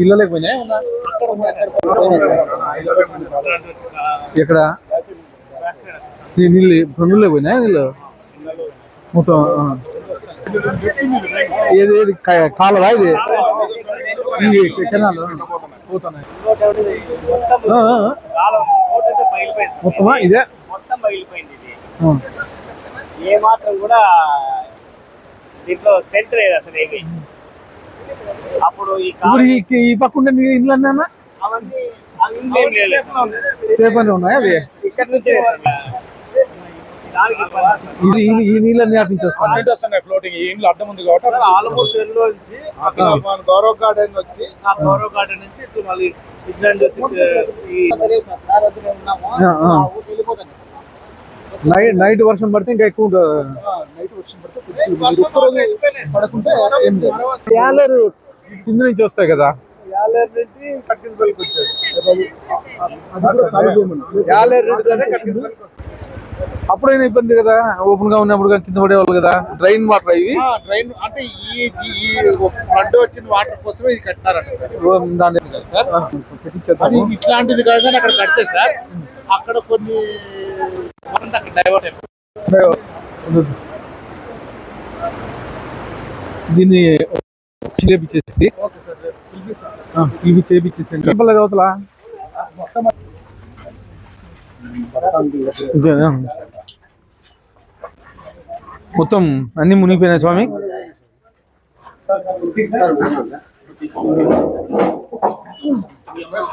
ఇళ్ళ లేకపోయినా ఇక్కడ నీళ్ళు రెండు లేకపోయినా నీళ్ళు? మొత్తం ఆ. ఏది ఏది కాలరా ఇది? కెనాల్ పోతున్నాయి. మొత్తమా ఇదే మొత్తం పగిలిపోయింది ఇది? ఏ మాత్రం కూడా దీంట్లో సెంటర్ లేదు అసలు ఏమి. అప్పుడు ఈ ఇప్పుడు ఈ ఈ పక్క ఉండే నీ ఇల్లు అన్నా సేపని ఉన్నాయా? అవి? ఇక్కడ నుంచి దానికి ఇది ఇది- ఈ వస్తున్నాయి వస్తున్నాయి ఫ్లోటింగ్ ఈ ఇంట్లో అడ్డం ఉంది కాబట్టి ఆల్మోస్ట్ ఎల్లో నుంచి అక్కడ గౌరవ్ గార్డెన్ వచ్చి ఆ గౌరవ్ గార్డెన్ నుంచి మళ్ళీ ఇట్లా. నైట్ నైట్ వర్షం పడితే ఇంకా ఎక్కువ పడకుంటే యాలరు కింద నుంచి వస్తాయి కదా. అప్పుడైనా ఇబ్బంది కదా? ఓపెన్గా ఉన్నప్పుడు కింద పడేవాళ్ళు కదా? డ్రైన్ వాటర్ ఇవి? ఆ, డ్రైన్ అంటే ఈ ఈ ఫ్లడ్ వచ్చిన వాటర్ కోసమే ఇది పెట్టించేద్దాము. ఇట్లాంటిది కాదు అక్కడ కడితే సార్ అక్కడ కొన్ని దీన్ని చేపించేసి ఇవి చేపించేసి చెప్పలేదు అవతల. మొత్తం అన్ని మునిగిపోయినాయి స్వామి.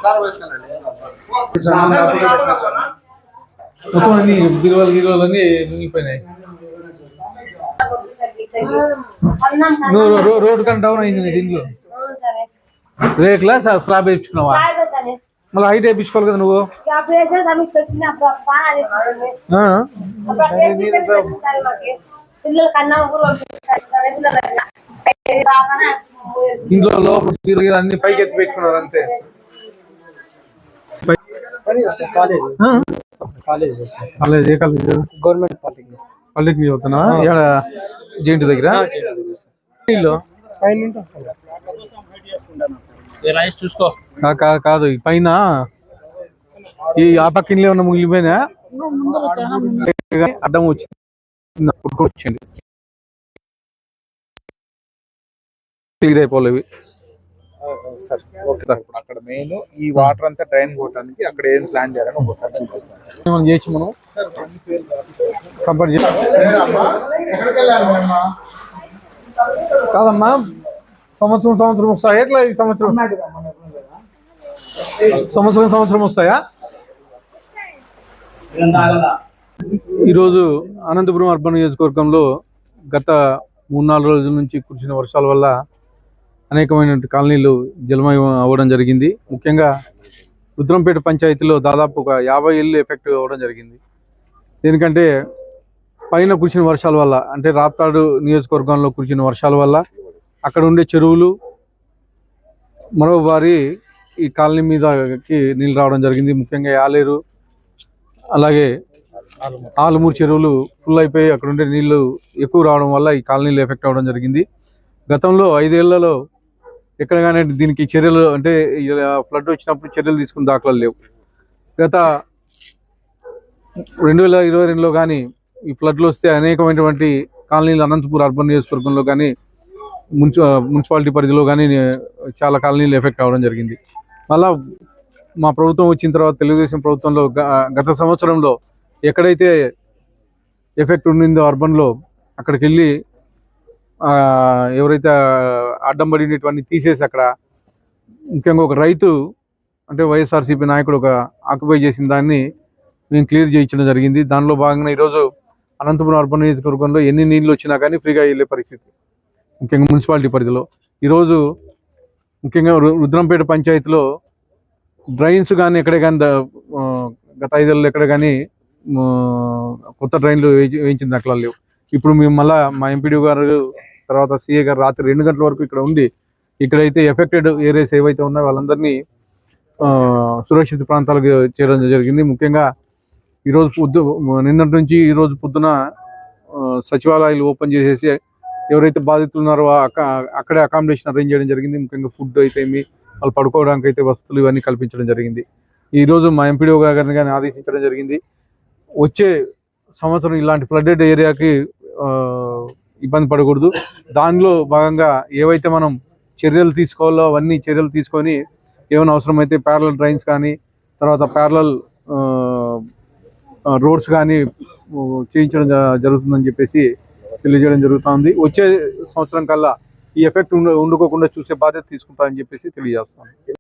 సార్ వేస్తానండి. మొత్తం అన్ని గిరువలు గిరువలు అన్ని మునిగిపోయినాయి. నువ్వు రో- రో- రోడ్డు కన్నా డౌన్ అయింది నీ దీంట్లో రేట్లా స్లాబ్ వేయించుకున్నావా? మళ్ళీ హైట్ వేయించుకోవాలి కదా నువ్వు. ఇంట్లో లోపల అన్ని పైకి ఎత్తి పెట్టుకున్నారు అంతే. కాలేజ్ ఏ కాలేజ్ గవర్నమెంట్ పాలిటెక్నిక్. పల్లెకి చదువుతున్నా ఇక్కడ జేంటి దగ్గర? చూసుకో. కాదు ఈ పైన ఈ ఆ పక్క ఇంట్లో ఉన్న ముగిలిపోయినా? అడ్డం వచ్చింది. వచ్చింది. క్లియర్ అయిపోలేవి ఇప్పుడు అక్కడ మెయిన్ ఈ వాటర్ అంతా డ్రైన్ పోవడానికి అక్కడ ఏం ప్లాన్ చేయాలని ఒకసారి చూపిస్తాను. మనం చేయొచ్చు మనం? కంపేర్? కాదమ్మా. సంవత్సరం సంవత్సరం వస్తాయా? ఎట్లా ఈ సంవత్సరం? సంవత్సరం సంవత్సరం వస్తాయా? ఈరోజు అనంతపురం అర్బన్ నియోజకవర్గంలో గత మూడు నాలుగు రోజుల నుంచి కురిసిన వర్షాల వల్ల అనేకమైన కాలనీలు జలమయం అవ్వడం జరిగింది. ముఖ్యంగా రుద్రంపేట పంచాయతీలో దాదాపు ఒక యాభై ఇళ్ళు ఎఫెక్ట్ అవ్వడం జరిగింది. ఎందుకంటే పైన కురిసిన వర్షాల వల్ల అంటే రాప్తాడు నియోజకవర్గంలో కురిసిన వర్షాల వల్ల అక్కడ ఉండే చెరువులు మరో వారి ఈ కాలనీ మీదకి నీళ్ళు రావడం జరిగింది. ముఖ్యంగా యాలేరు అలాగే ఆలుమూరు చెరువులు ఫుల్ అయిపోయి అక్కడ ఉండే నీళ్ళు ఎక్కువ రావడం వల్ల ఈ కాలనీలు ఎఫెక్ట్ అవ్వడం జరిగింది. గతంలో ఐదేళ్ళలో ఎక్కడ కానీ దీనికి చర్యలు అంటే ఫ్లడ్ వచ్చినప్పుడు చర్యలు తీసుకున్న దాఖలాలు లేవు. గత రెండు వేల ఇరవై రెండులో కానీ ఈ ఫ్లడ్లు వస్తే అనేకమైనటువంటి కాలనీలు అనంతపూర్ అర్బన్ నియోజకవర్గంలో కానీ మున్సి మున్సిపాలిటీ పరిధిలో కానీ చాలా కాలనీలు ఎఫెక్ట్ అవ్వడం జరిగింది. మళ్ళా మా ప్రభుత్వం వచ్చిన తర్వాత తెలుగుదేశం ప్రభుత్వంలో గ- గత సంవత్సరంలో ఎక్కడైతే ఎఫెక్ట్ ఉండిందో అర్బన్లో అక్కడికి వెళ్ళి ఎవరైతే అడ్డం పడినటువంటి తీసేసి అక్కడ ముఖ్యంగా ఒక రైతు అంటే వైఎస్ఆర్సీపీ నాయకుడు ఒక ఆక్యుపై చేసిన దాన్ని మేము క్లియర్ చేయించడం జరిగింది. దానిలో భాగంగా ఈరోజు అనంతపురం అర్బన్ నియోజకవర్గంలో ఎన్ని నీళ్ళు వచ్చినా కానీ ఫ్రీగా వెళ్ళే పరిస్థితి. ముఖ్యంగా మున్సిపాలిటీ పరిధిలో. ఈరోజు ముఖ్యంగా రుద్రంపేట పంచాయతీలో డ్రైన్స్ కానీ ఎక్కడే కానీ గత ఐదేళ్ళు ఎక్కడ కానీ కొత్త డ్రైన్లు వేయించి- వేయించిన దాఖలాలు లేవు. ఇప్పుడు మేము మళ్ళీ మా ఎంపీడీ గారు తర్వాత సీఏ గారు రాత్రి రెండు గంటల వరకు ఇక్కడ ఉంది ఇక్కడైతే ఎఫెక్టెడ్ ఏరియాస్ ఏవైతే ఉన్నాయో వాళ్ళందరినీ సురక్షిత ప్రాంతాలకు చేరడం జరిగింది. ముఖ్యంగా ఈరోజు పొద్దు నిన్నటి నుంచి ఈరోజు పొద్దున సచివాలయాలు ఓపెన్ చేసేసి ఎవరైతే బాధితులు ఉన్నారో అక్కడే అకామిడేషన్ అరేంజ్ చేయడం జరిగింది. ముఖ్యంగా ఫుడ్ అయితే ఏమి వాళ్ళు పడుకోవడానికి అయితే వసతులు ఇవన్నీ కల్పించడం జరిగింది. ఈరోజు మా ఎంపీడీఓ గారిని కానీ ఆదేశించడం జరిగింది. వచ్చే సంవత్సరం ఇలాంటి ఫ్లడెడ్ ఏరియాకి ఇబ్బంది పడకూడదు. దానిలో భాగంగా ఏవైతే మనం చర్యలు తీసుకోవాలో అవన్నీ చర్యలు తీసుకొని ఏమైనా అవసరమైతే ప్యారలల్ డ్రైన్స్ కానీ తర్వాత ప్యారలల్ రోడ్స్ కానీ చేయించడం జరుగుతుందని చెప్పేసి తెలియజేయడం జరుగుతుంది. వచ్చే సంవత్సరం కల్లా ఈ ఎఫెక్ట్ ఉండ ఉండుకోకుండా చూసే బాధ్యత తీసుకుంటామని చెప్పేసి తెలియజేస్తాను.